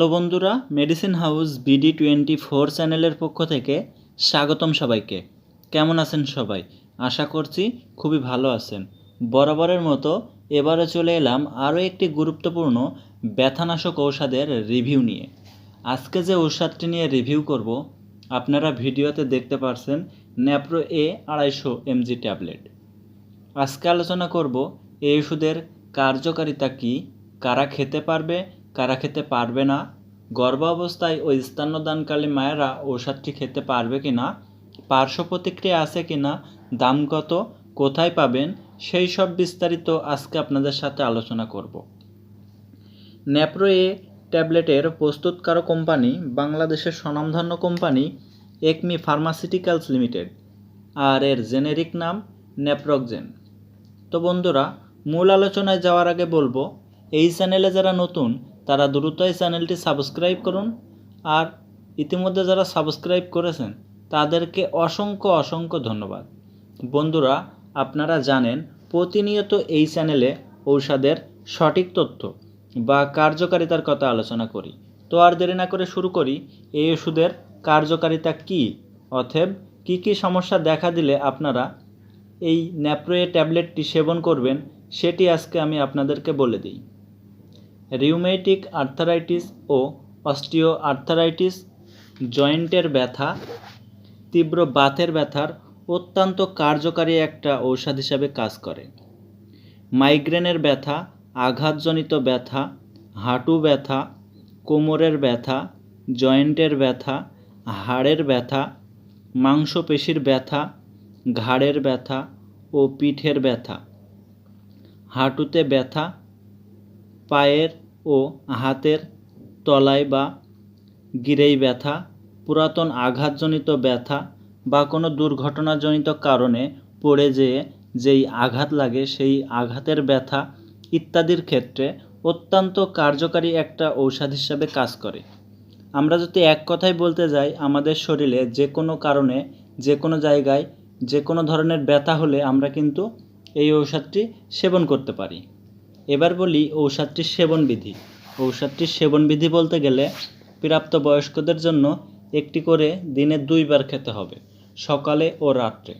Hello বন্ধুরা medicine house BD twenty four চ্যানেলের পক্ষ থেকে স্বাগতম সবাইকে। কেমন আছেন সবাই? আশা করছি খুবই ভালো আছেন। বরাবরের মতো এবারে চলে এলাম আরও একটি গুরুত্বপূর্ণ ব্যথানাশক ঔষধের রিভিউ নিয়ে। আজকে যে ঔষধটি নিয়ে রিভিউ করব, আপনারা ভিডিওতে দেখতে পারছেন ন্যাপ্রো এ আড়াইশো এমজি ট্যাবলেট। আজকে আলোচনা করব এই ওষুধের কার্যকারিতা কী, কারা খেতে পারবে কারা খেতে পারবে না? গর্ভাবস্থায় ও স্তন্যদানকালী মায়েরা ঔষধটি খেতে পারবে কি না পার্শ্ব প্রতিক্রিয়া আছে কি না দাম কত? কোথায় পাবেন? সেই সব বিস্তারিত আজকে আপনাদের সাথে আলোচনা করব। ন্যাপ্রো এ ট্যাবলেটের প্রস্তুতকারক কোম্পানি বাংলাদেশের স্বনামধন্য কোম্পানি একমি ফার্মাসিউটিক্যালস লিমিটেড, আর এর জেনেরিক নাম নেপ্রোকজেন তো বন্ধুরা, মূল আলোচনায় যাওয়ার আগে বলব, এই চ্যানেলে যারা নতুন তারা দ্রুত এই চ্যানেলটি সাবস্ক্রাইব করুন। আর ইতিমধ্যে যারা সাবস্ক্রাইব করেছেন, তাদেরকে অসংখ্য অসংখ্য ধন্যবাদ। বন্ধুরা, আপনারা জানেন, প্রতিনিয়ত এই চ্যানেলে ঔষধের সঠিক তথ্য বা কার্যকারিতার কথা আলোচনা করি। তো আর দেরি না করে শুরু করি, এই ওষুধের কার্যকারিতা কী? অথব কী কী সমস্যা দেখা দিলে আপনারা এই ন্যাপ্রোয়ে ট্যাবলেটটি সেবন করবেন, সেটি আজকে আমি আপনাদেরকে বলে দিই। রিউমেটিক আর্থারাইটিস ও অস্টিও আর্থারাইটিস জয়েন্টের ব্যথা, তীব্র বাতের ব্যথার অত্যন্ত কার্যকারী একটা ঔষধ হিসাবে কাজ করে। মাইগ্রেনের ব্যথা, আঘাতজনিত ব্যথা, হাঁটু ব্যথা, কোমরের ব্যথা জয়েন্টের ব্যথা, হাড়ের ব্যথা, মাংসপেশির ব্যথা, ঘাড়ের ব্যথা ও পিঠের ব্যথা। হাঁটুতে ব্যথা পায়ের ও হাতের তলায় বা গিরেই ব্যথা, পুরাতন আঘাতজনিত ব্যথা বা কোনো দুর্ঘটনাজনিত কারণে পড়ে যেয়ে যেই আঘাত লাগে সেই আঘাতের ব্যথা ইত্যাদির ক্ষেত্রে অত্যন্ত কার্যকারী একটা ঔষধ হিসাবে কাজ করে। আমরা যদি এক কথায় বলতে যাই, আমাদের শরীরে যে কোনো কারণে, যে কোনো জায়গায়, যে কোনো ধরনের ব্যথা হলে আমরা কিন্তু এই ঔষধটি সেবন করতে পারি। এবার বলি ঔষধটির সেবনবিধি। ঔষধটির সেবনবিধি বলতে গেলে প্রাপ্তবয়স্কদের জন্য একটি করে দিনে দুইবার খেতে হবে, সকালে ও রাত্রে।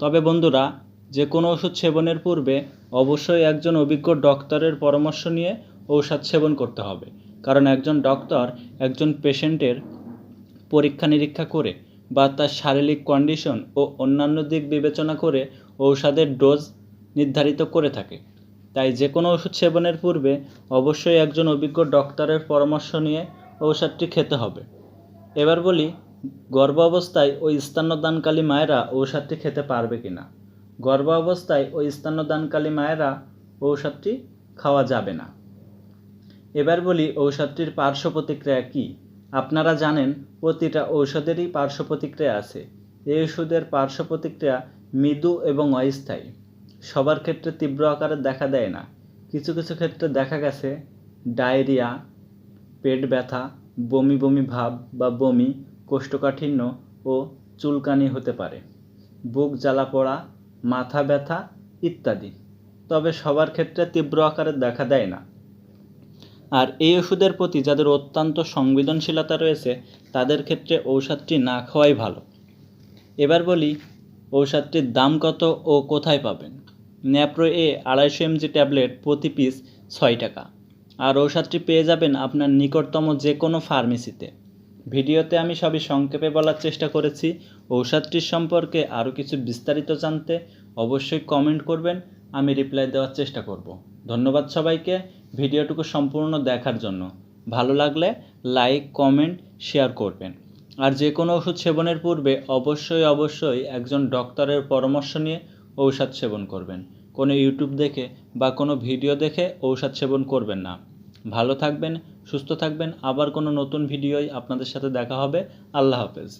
তবে বন্ধুরা, যে কোনো ওষুধ সেবনের পূর্বে অবশ্যই একজন অভিজ্ঞ ডক্টরের পরামর্শ নিয়ে ঔষধ সেবন করতে হবে। কারণ একজন ডক্টর একজন পেশেন্টের পরীক্ষা নিরীক্ষা করে বা তার শারীরিক কন্ডিশন ও অন্যান্য দিক বিবেচনা করে ঔষধের ডোজ নির্ধারিত করে থাকে। তাই যে কোনো ওষুধ সেবনের পূর্বে অবশ্যই একজন অভিজ্ঞ ডক্টরের পরামর্শ নিয়ে ঔষধটি খেতে হবে। এবার বলি গর্ভ অবস্থায় ওই স্তন্যদানকালী মায়েরা ঔষধটি খেতে পারবে কি না গর্ভ অবস্থায় ওই স্তন্যদানকালী মায়েরা ঔষধটি খাওয়া যাবে না। এবার বলি, ঔষধটির পার্শ্ব প্রতিক্রিয়া কী? আপনারা জানেন, প্রতিটা ঔষধেরই পার্শ্ব প্রতিক্রিয়া আছে। এই ওষুধের পার্শ্ব প্রতিক্রিয়া মৃদু এবং অস্থায়ী। সবার ক্ষেত্রে তীব্র আকারে দেখা দেয় না। কিছু কিছু ক্ষেত্রে দেখা গেছে ডায়রিয়া, পেট ব্যথা, বমি বমি ভাব বা বমি, কোষ্ঠকাঠিন্য ও চুলকানি হতে পারে, বুক জ্বালা পড়া, মাথা ব্যথা ইত্যাদি। তবে সবার ক্ষেত্রে তীব্র আকারে দেখা দেয় না। আর এই ওষুধের প্রতি যাদের অত্যন্ত সংবেদনশীলতা রয়েছে, তাদের ক্ষেত্রে ঔষধটি না খাওয়াই ভালো। এবার বলি, ঔষধটির দাম কত ও কোথায় পাবেন? ন্যাপ্রো এ আড়াইশো এমজি ট্যাবলেট প্রতি পিস ছয় টাকা। আর ঔষধটি পেয়ে যাবেন আপনার নিকটতম যে কোনো ফার্মেসিতে ভিডিওতে আমি সবই সংক্ষেপে বলার চেষ্টা করেছি। ঔষধটির সম্পর্কে আরও কিছু বিস্তারিত জানতে অবশ্যই কমেন্ট করবেন। আমি রিপ্লাই দেওয়ার চেষ্টা করব। ধন্যবাদ সবাইকে ভিডিওটুকু সম্পূর্ণ দেখার জন্য। ভালো লাগলে লাইক কমেন্ট শেয়ার করবেন। আর যে কোনো ওষুধ সেবনের পূর্বে অবশ্যই অবশ্যই একজন ডক্টরের পরামর্শ নিয়ে ঔষধ সেবন করবেন। কোনো ইউটিউব দেখে বা কোনো ভিডিও দেখে ঔষধ সেবন করবেন না। ভালো থাকবেন, সুস্থ থাকবেন। আবার কোনো নতুন ভিডিওয় আপনাদের সাথে দেখা হবে। আল্লাহ হাফেজ।